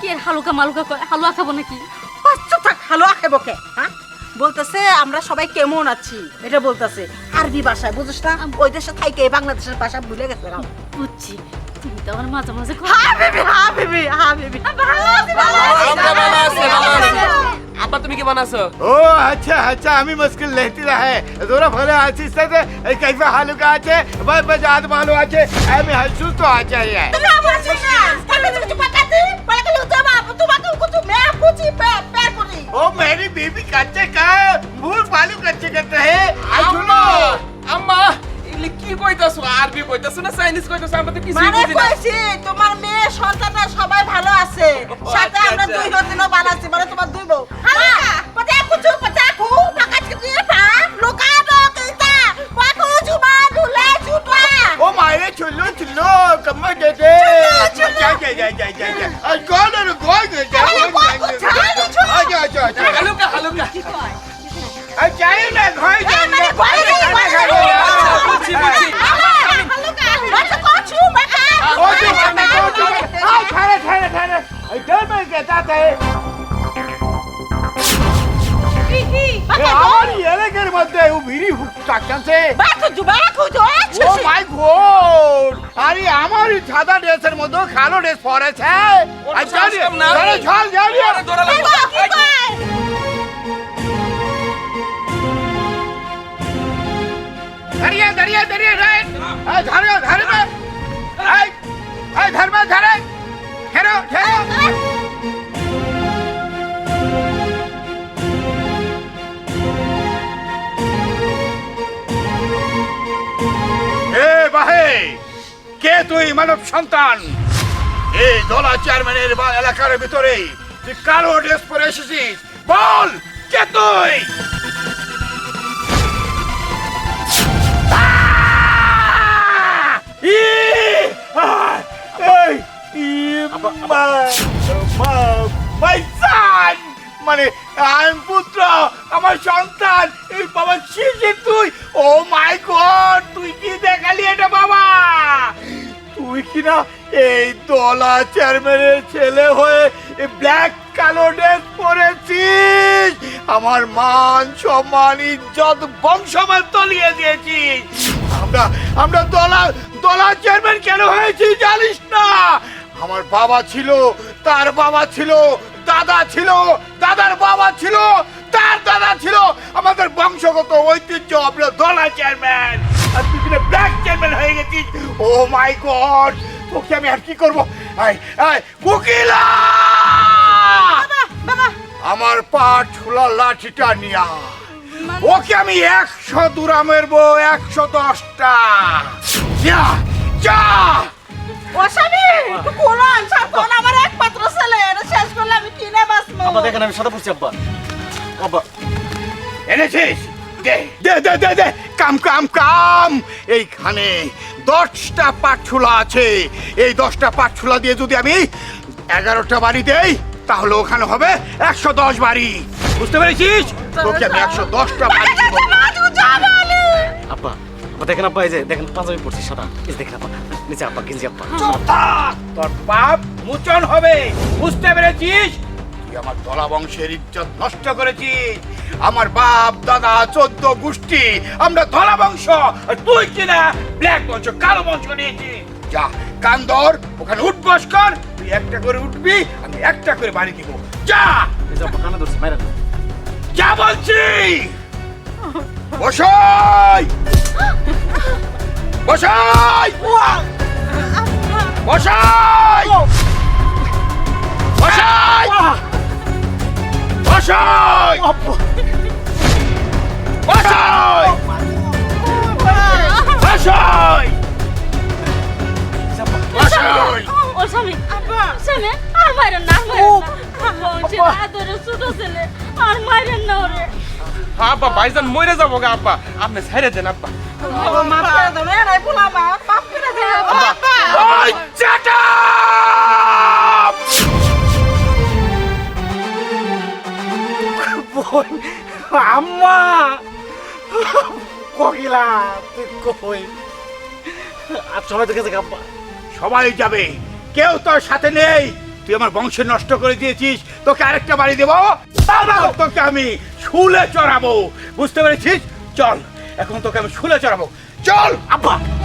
কি? হালুয়া আচ্ছা হ্যাঁ? বলতেছে আমরা সবাই কেমন আছি? এটা বলতেছে আরবি ভাষায় বুঝিস না? ওই দেশে থাইকে বাংলাদেশের ভাষা ভুলে গেছে বুঝছি। তুমি তো আমার মাঝে মাঝে হ্যাঁ বেবি হ্যাঁ বেবি হ্যাঁ বেবি ভালো আছি ভালো আছি ভালো আছি ভালো আছি আপা তুমি কি বানাছো ও আচ্ছা আচ্ছা আমি মুশকিল লেহতি রাহে জোরা ফলে আছিস তে এই কাইফা হালু কা আছে বাই বাই জাত মালু আছে আমি হাসু তো आ चाहिए तुम आप अच्छे ना पहले तुम चुप करते पहले तुम जब आप तुम आते कुछ मैं कुछ पैर पैर को नहीं ओ मेरी बेबी काचे কইতাছো আরবি কইতাছো না চাইনিজ কইতাছো? আমরা তো কিছুই মানে বুঝি না। কইছি তোমার মেয়ে সন্তানরা সবাই ভালো আছে। সাথে আচ্ছা, আমরা আচ্ছা। দুই দিনও ভালো আছি মানে তোমার দুই বউ। পতা কুচু পতা কু বাকাত কি পা লোকা দো কিতা। পা কু জুবা দুলে জুবা ও মাইরে চুল্লু চুল্লু কম্মা দে দে। যা যা যা যা যা আজ গো না গো যা মধ্যে ভিড়ি হুকটা কাছে বাকুজু বাকুজু ও মাই গড! আরে আমার সাদা ড্রেসের মধ্যে কালো ড্রেস পরেছে। আচ্ছা চল চল চল দাঁড়িয়ে দাঁড়িয়ে দাঁড়িয়ে রাইট। ধরো কে তুই মানব সন্তান? এই দলা চেয়ারম্যানের বা এলাকার ভিতরে তুই কালো ড্রেস পরে এসেছিস। বল কে তুই! মানে আমি পুত্র আমার সন্তান এই বাবা তুই ও মাই গড তুই কি দেখালি এটা না, এই দলা চেয়ারম্যানের ছেলে হয়ে ব্ল্যাক কালো ড্রেস পরেছিস। আমার মান, সম্মান, ইজ্জত বংশমান তলিয়ে দিয়েছিস। আমরা আমরা দলা দলা চেয়ারম্যান কেন হয়েছি জানিস না? আমার বাবা ছিল, তার বাবা ছিল, দাদা ছিল, দাদার বাবা ছিল, তার দাদা ছিল। আমাদের বংশগত ঐতিহ্য, আমরা দলা চেয়ারম্যান। আর তুই ব্ল্যাক চেয়ারম্যান হয়ে গেছিস ও মাই গড তোকে আমি আর কি করব? কোকিলা! আমার পা ছোলা লাঠিটা নিয়া। ওকে আমি একশো দূরা মেরবো একশো দশটা। যা আমার একমাত্র ছেলে শেষ করলে আমি কিনে বাঁচবো। আব্বা দেখেন আমি সাদা পড়ছি আব্বা। আব্বা। এনেছিস? দে দে দে দে দে। কাম কাম কাম। এইখানে দশটা পাঠছুলা আছে। এই দশটা পাঠছুলা দিয়ে যদি আমি এগারোটা বাড়ি দেই তাহলে ওখানে হবে একশো দশ বাড়ি। বুঝতে পেরেছিস? তোকে আমি একশো দশটা বাড়ি। আব্বা আব্বা দেখেন আব্বা এই যে দেখেন পাঞ্জাবি পড়ছি সাদা। এই দেখেন আব্বা নিচে আব্বা গেঞ্জি আব্বা। তোর পাপ মোচন হবে। বুঝতে পেরেছিস? তুই আমার দলা বংশের ইজ্জত নষ্ট করেছিস। আমার বাপ দাদা চোদ্দ গোষ্ঠী আমরা ধলা বংশ। আর তুই কিনা ব্ল্যাক বংশ কালো বংশ নিয়েছিস যা কান্দর ওখানে উঠবস কর তুই একটা করে উঠবি আমি একটা করে বাড়ি দিব। যা। যা বলছি! বসাই! বসাই! বসাই! বসাই! বসাই! আপু Passoy! Passoy! Passoy! ও স্বামী স্বামী আর মারেন না আর মারেন না ওরে আব্বা ভাইজান মরে যাব গা আব্বা আপনি ছেড়ে দেন আব্বা আম্মা! কোকিলা তুই কই? আর সবাই তোকে আব্বা সবাই যাবে। কেউ তোর সাথে নেই। তুই আমার বংশ নষ্ট করে দিয়েছিস। তোকে আরেকটা বাড়ি দেবো। তারপর তোকে আমি শুলে চড়াবো। বুঝতে পেরেছিস? চল এখন তোকে আমি শুলে চড়াবো। চল! আব্বা!